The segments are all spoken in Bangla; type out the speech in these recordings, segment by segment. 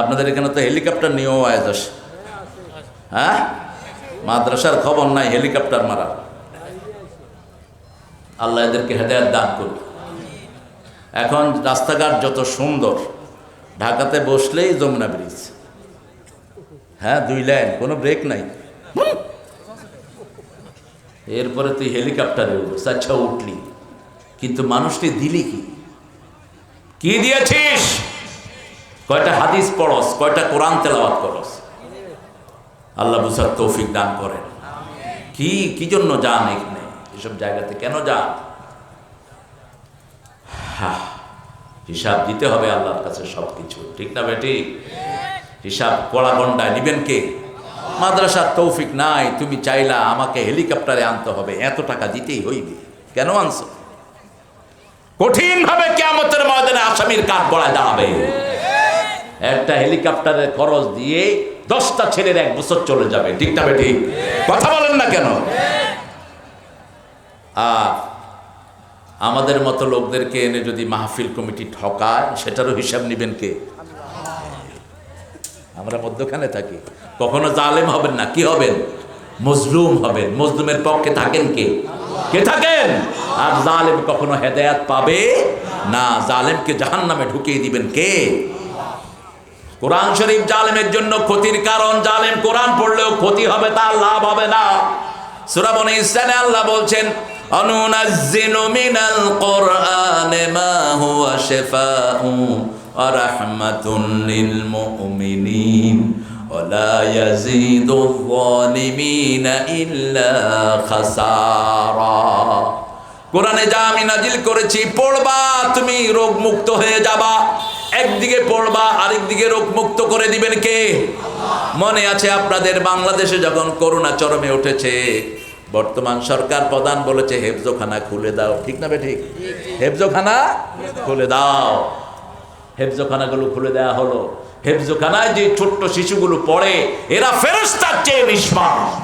আপনাদের এখানে তো হেলিকপ্টার নিয়েও আয়াজ আসে। হ্যাঁ? মাদ্রাসার খবর নাই হেলিকপ্টার মারা আল্লাহ এদেরকে হেদায়ত দান করুন এখন রাস্তাঘাট যত সুন্দর, ঢাকাতে বসলেই যমুনা ব্রিজ। হ্যাঁ দুই লাইন, কোনো ব্রেক নাই। এরপরে তুই হেলিকপ্টারে উঠছ আচ্ছা উঠলি। কিন্তু মানুষটি দিলি কি দিয়েছিস? কয়টা হাদিস পড়স, কয়টা কোরআন তেলাওয়াত করস? আল্লাহ বুঝার তৌফিক দান করেন। কি কি জন্য যান এখানে? এসব জায়গাতে কেন যান? হিসাব দিতে হবে আল্লাহর কাছে সব কিছু ঠিক না বেটি হিসাব কড়া গন্ডায় নিবেন কে? মাদ্রাসার তৌফিক নাই, তুমি চাইলা আমাকে হেলিকপ্টারে আনতে হবে, এত টাকা দিতেই হইবে। কেন আনছো? কঠিন ভাবে কেমতের ময়দানে আসামির কাঠ গড়ায় দাঁড়াবে। একটা হেলিকপ্টারের খরচ দিয়ে দশটা ছেলের এক বছর চলে যাবে। ঠিক না বেটি? কথা বলেন না কেন? আর আমাদের মতো লোকদেরকে এনে যদি মাহফিল কমিটি ঠকায়, সেটারও হিসাব নেবেন কে? আমরা মধ্যখানে থাকি। কখনো জালেম হবেন না, কি হবেন? মজলুম হবেন। মজলুমের পক্ষে থাকেন কে? কে থাকেন? আর জালেম কখনো হেদায়াত পাবে? না, জালেমকে জাহান নামে ঢুকিয়ে দিবেন কে? কোরআন শরীফ জালেমের জন্য ক্ষতির কারণ জালেম কোরআন পড়লেও ক্ষতি হবে তার লাভ হবে না সূরা বনি ইসরাইলে আল্লাহ বলছেন অনুনাজ্জিলু মিনাল কোরআনে মা হুয়া শিফাউ ওয়া রাহমাতুন লিল মুমিনিন ولا يزيد الظالمين إلا خسارا কোরআনে যা আমি নাজিল করেছি পড়বা তুমি রোগ মুক্ত হয়ে যাবা একদিকে পড়বা, আরেকদিকে রোগ মুক্ত করে দিবেন কে? মনে আছে আপনাদের বাংলাদেশে যখন করোনা চরমে উঠেছে, বর্তমান সরকার প্রধান বলেছে, হেফজোখানা খুলে দাও। ঠিক না ঠিক? হেফজোখানা খুলে দাও। হেফজোখানাগুলো খুলে দেওয়া হলো। হেফজোখানায় যে ছোট্ট শিশুগুলো পড়ে, এরা ফেরস্তার চেয়ে নিষ্পাপ।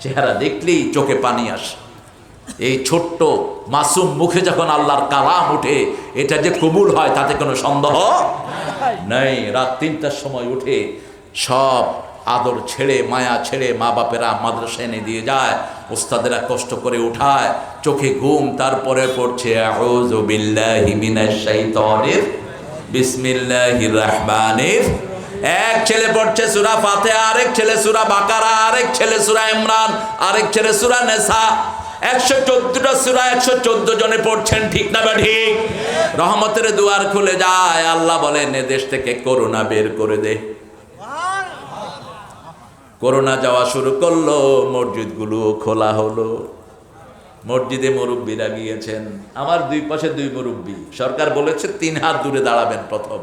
চেহারা দেখলেই চোখে পানি আসে। এই ছোট্ট মাসুম মুখে যখন আল্লাহর কালাম উঠে, এটা যে কবুল হয় তাতে কোনো সন্দেহ নেই। রাত তিনটার সময় উঠে সব আদর ছেড়ে, মায়া ছেড়ে মা বাপেরা মাদ্রাসা এনে দিয়ে যায় ওস্তাদেরা কষ্ট করে উঠায়, চোখে ঘুম, তারপরে পড়ছে এক ছেলে পড়ছে সুরা ফাতে আরেক ছেলে সুরা বাকারা, আরেক ছেলে সুরা ইমরান, আরেক ছেলে সুরা নেসা। একশো চোদ্দটা সুরা একশো চোদ্দ জনে পড়ছেন, ঠিক না বা ঠিক? রহমতের দুয়ার খুলে যায়, আল্লাহ বলেন দেশ থেকে করোনা বের করে দে। করোনা যাওয়া শুরু করল, মসজিদগুলো খোলা হলো। মসজিদে মুরব্বীরা গিয়েছেন। আমার দুই পাশে দুই মুরব্বী। সরকার বলেছে, তিন হাত দূরে দাঁড়াবেন প্রথম।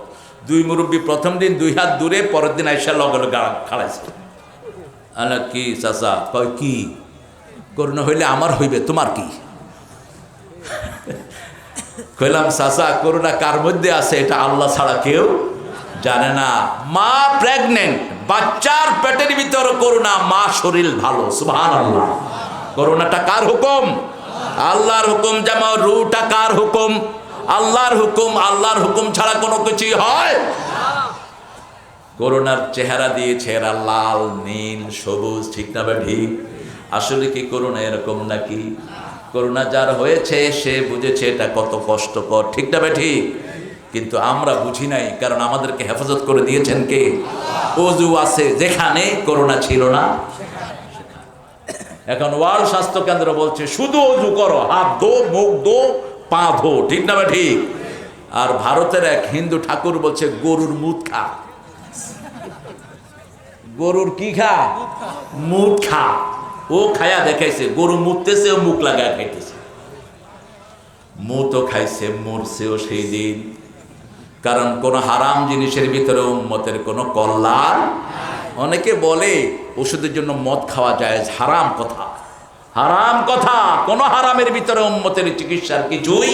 দুই মুরব্বী প্রথম দিন, দুই হাত দূরে, পরের দিন আইসা লগে খাড়াইছে। আলা কি চাচা? কয়, কি? করোনা হইলে আমার হইবে, তোমার কি? কইলাম, চাচা করোনা কার মধ্যে আছে? এটা আল্লাহ ছাড়া কেউ জানে না। মা প্রেগনেন্ট বাচ্চার পেটের ভিতর করোনা মা শরীর ভালো সুবহান আল্লাহ করোনাটা কার হুকুম? আল্লাহর হুকুম যেমন রুটা কার হুকুম? আল্লাহর হুকুম আল্লাহর হুকুম ছাড়া কোনো কিছুই হয়? করোনার চেহারা দিয়েছে এরা লাল, নীল, সবুজ, ঠিক না বা ঠিক? আসলে কি করোনা এরকম নাকি? করোনা যার হয়েছে, সে বুঝেছে এটা কত কষ্টকর। ঠিক না ঠিক কিন্তু আমরা বুঝি নাই, কারণ আমাদেরকে হেফাজত করে দিয়েছেন কে? অজু আছে যেখানে করোনা ছিল না এখন ওয়ার্ল্ড স্বাস্থ্য কেন্দ্র বলছে, শুধু অজু করো, হাত ধো, মুখ ধো, পা ধো। ঠিক না ঠিক আর ভারতের এক হিন্দু ঠাকুর বলছে, গরুর মুখ খা। গরুর কি খা? মুখ খা। ও খায়া দেখাইছে, গরু মুততেছে ও মুখ লাগায় খাইতেছে। মুতো খাইছে, মরছেও সেই দিন কারণ কোন হারাম জিনিসের ভিতরে উম্মতের কোনো কল্যাণ অনেকে বলে, ওষুধের জন্য মদ খাওয়া যায় হারাম কথা। হারাম কথা, কোন হারামের ভিতরে উম্মতের চিকিৎসার কিছুই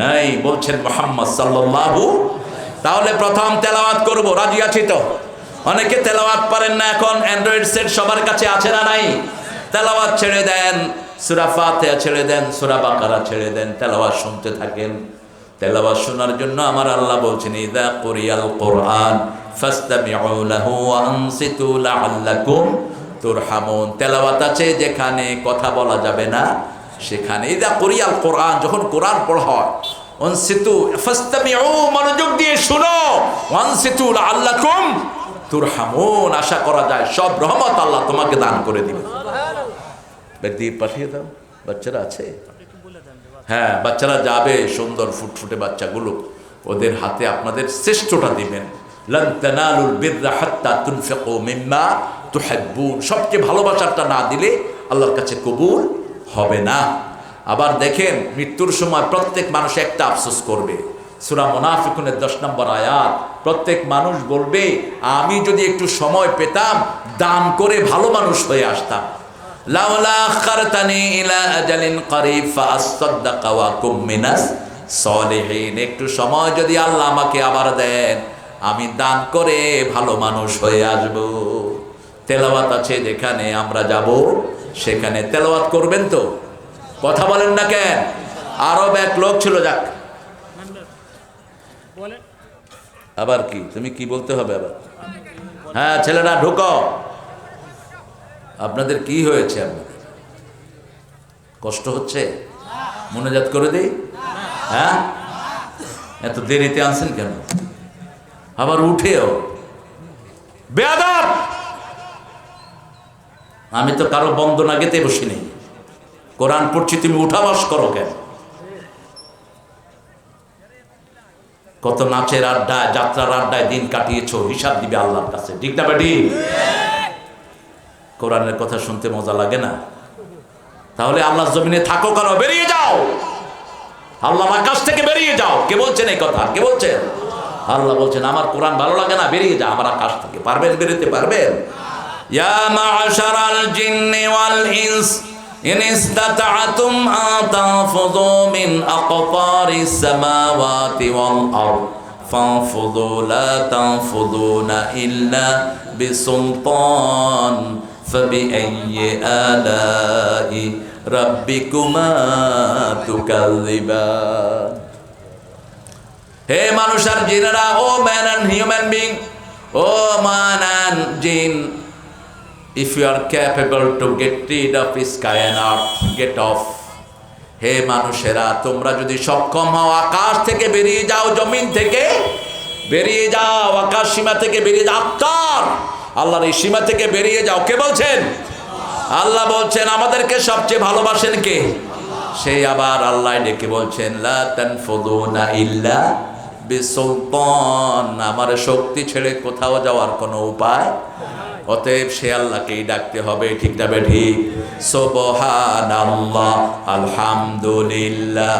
নাই। বলছেন মোহাম্মদ সাল্লাল্লাহু, তাহলে প্রথম তেলাওয়াত করব, রাজি আছি তো? অনেকে তেলাওয়াত পারেন না এখন, অ্যান্ড্রয়েড সেট সবার কাছে আছে না নাই? তেলাওয়াত ছেড়ে দেন, সুরা ছেড়ে দেন, সুরা বাকারা ছেড়ে দেন, তেলাওয়াত শুনতে থাকেন। তেলাওয়াত শোনার জন্য আমার আল্লাহ বলছেন, ইদা কুরিয়াল কোরআন তুরহামুন। তেলাওয়াত আছে যেখানে কথা বলা যাবে না, সেখানে ইদা কুরিয়াল কোরআন যখন কোরআন পড়া হয় অনসিতু ফাস্তামিউ মনোযোগ দিয়ে শুনো ওয়ানসিতু লাআল্লাকুম তুরহামুন আশা করা যায় সব রহমত আল্লাহ তোমাকে দান করে দিবে। ব্যক্তি পাঠিয়ে দাও বাচ্চারা আছে? হ্যাঁ বাচ্চারা যাবে সুন্দর ফুটফুটে বাচ্চাগুলো। ওদের হাতে আপনাদের শ্রেষ্ঠটা দিবেন। সবচেয়ে ভালোবাসাটা না দিলে আল্লাহর কাছে কবুল হবে না। আবার দেখেন মৃত্যুর সময় প্রত্যেক মানুষ একটা আফসোস করবে। সূরা মুনাফিকুনের দশ নম্বর আয়াত প্রত্যেক মানুষ বলবে আমি যদি একটু সময় পেতাম দান করে ভালো মানুষ হয়ে আসতাম। মিনাস একটু সময় যদি আল্লাহ আমাকে আবার দেন, আমি দান করে ভালো মানুষ হয়ে আসব। তেলাওয়াত আছে যেখানে আমরা যাব, সেখানে তেলাওয়াত করবেন তো? কথা বলেন না কেন? আরব এক লোক ছিল, যাক। আবার কি? তুমি কি বলতে হবে আবার? হ্যাঁ ছেলেরা, ঢুকো। আপনাদের কি হয়েছে আপনাদের? কষ্ট হচ্ছে? মনোজাত করে দিই? হ্যাঁ? এত দেরিতে আনছেন কেন? আবার উঠেও? বেয়াদব! আমি তো কারও বন্দনা গেতে বসি নেই। কোরআন পড়ছি, তুমি উঠাবাস করো কেন? কত নাচের আড্ডায়, যাত্রার আড্ডায় দিন কাটিয়েছ, হিসাব দিবে আল্লাহর কাছে। ঠিক না বেটি? কোরআনের কথা শুনতে মজা লাগে না তাহলে আল্লাহর জমিনে থাকো কেন বেরিয়ে যাও আল্লাহর আকাশ থেকে বেরিয়ে যাও কে বলছেন এই কথা কে বলছেন আল্লাহ বলছেন আমার কোরআন ভালো লাগে না বেরিয়ে যা আমার আকাশ থেকে পারবেন বেরোতে পারবেন ইয়া মা'শারাল জিন্নি ওয়াল ইনস ইন ইসতাতা'তুম আন তানফুযু মিন আকতারিস সামাওয়াতি ওয়াল আরদ فانفضوا لا تنفضون إلا بسلطان فبأي آلاء ربكما تكذبان হে মানুষ আর জিনেরা ও man and human being O man and jinn if you are capable to get rid of sky and earth get off হে মানুষেরা তোমরা যদি সক্ষম হও আকাশ থেকে বেরিয়ে যাও জমিন থেকে বেরিয়ে যাও আকাশ সীমা থেকে বেরিয়ে যাও আত্মার আল্লাহর এই সীমা থেকে বেরিয়ে যাও। কে বলছেন? আল্লাহ বলছেন, আমাদেরকে সবচেয়ে ভালোবাসেন কে? সেই আবার আল্লাহ ডেকে বলছেন ইল্লা আমার শক্তি ছেড়ে কোথাও যাওয়ার কোনো উপায়? অতএব সে আল্লাহকেই ডাকতে হবে, ঠিক না ঠিক? সোবহান আল্লাহ আলহামদুলিল্লাহ।